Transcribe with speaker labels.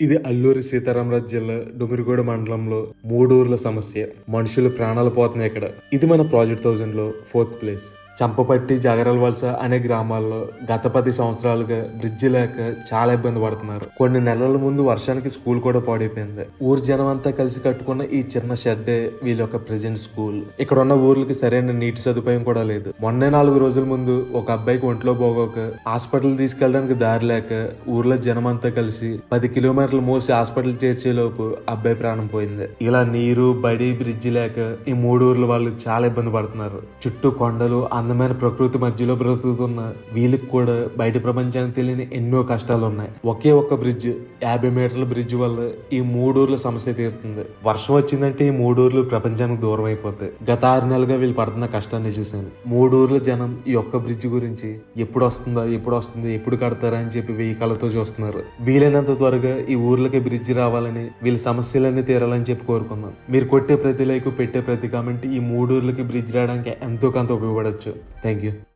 Speaker 1: ఇది అల్లూరి సీతారామరాజు జిల్లా డొమిరిగూడ మండలంలో మూడూర్ల సమస్య. మనుషులు ప్రాణాలు పోతున్నాయి ఇక్కడ. ఇది మన ప్రాజెక్ట్ థౌజండ్లో ఫోర్త్ ప్లేస్. చంపపట్టి జగరల్ వలస అనే గ్రామాల్లో గత పది సంవత్సరాలుగా బ్రిడ్జి లేక చాలా ఇబ్బంది పడుతున్నారు. కొన్ని నెలల ముందు వర్షానికి స్కూల్ కూడా పాడైపోయింది. ఊరు జనం అంతా కలిసి కట్టుకున్న ఈ చిన్న షెడ్డే వీళ్ళ యొక్క ప్రజెంట్ స్కూల్. ఇక్కడ ఉన్న ఊర్లకి సరైన నీటి సదుపాయం కూడా లేదు. మొన్నే నాలుగు రోజుల ముందు ఒక అబ్బాయికి ఒంట్లో పోగోక హాస్పిటల్ తీసుకెళ్ళడానికి దారి లేక ఊర్లో జనం అంతా కలిసి పది కిలోమీటర్లు మోసి హాస్పిటల్ చేర్చేలోపు అబ్బాయి ప్రాణం పోయింది. ఇలా నీరు బడి బ్రిడ్జి లేక ఈ మూడు ఊర్ల వాళ్ళు చాలా ఇబ్బంది పడుతున్నారు. చుట్టూ కొండలు అందమైన ప్రకృతి మధ్యలో బ్రతుకుతున్న వీళ్ళకి కూడా బయట ప్రపంచానికి తెలియని ఎన్నో కష్టాలు ఉన్నాయి ఒకే ఒక్క బ్రిడ్జ్ యాభై మీటర్ల బ్రిడ్జ్ వల్ల ఈ మూడూర్ల సమస్య తీరుతుంది. వర్షం వచ్చిందంటే ఈ మూడూర్లు ప్రపంచానికి దూరం అయిపోతాయి. గత ఆరు నెలలుగా వీళ్ళు పడుతున్న కష్టాన్ని చూశాను. మూడూర్ల జనం ఈ ఒక్క బ్రిడ్జ్ గురించి ఎప్పుడు వస్తుందా ఎప్పుడు వస్తుంది ఎప్పుడు కడతారా అని చెప్పి వెయ్యి కళ్ళతో చూస్తున్నారు. వీలైనంత త్వరగా ఈ ఊర్లకి బ్రిడ్జ్ రావాలని వీళ్ళ సమస్యలన్నీ తీరాలని చెప్పి కోరుకుందాం. మీరు కొట్టే ప్రతి లైక్ పెట్టే ప్రతి కామెంట్ ఈ మూడూర్లకి బ్రిడ్జ్ రావడానికి ఎంతో కొంత ఉపయోగపడచ్చు. Thank you.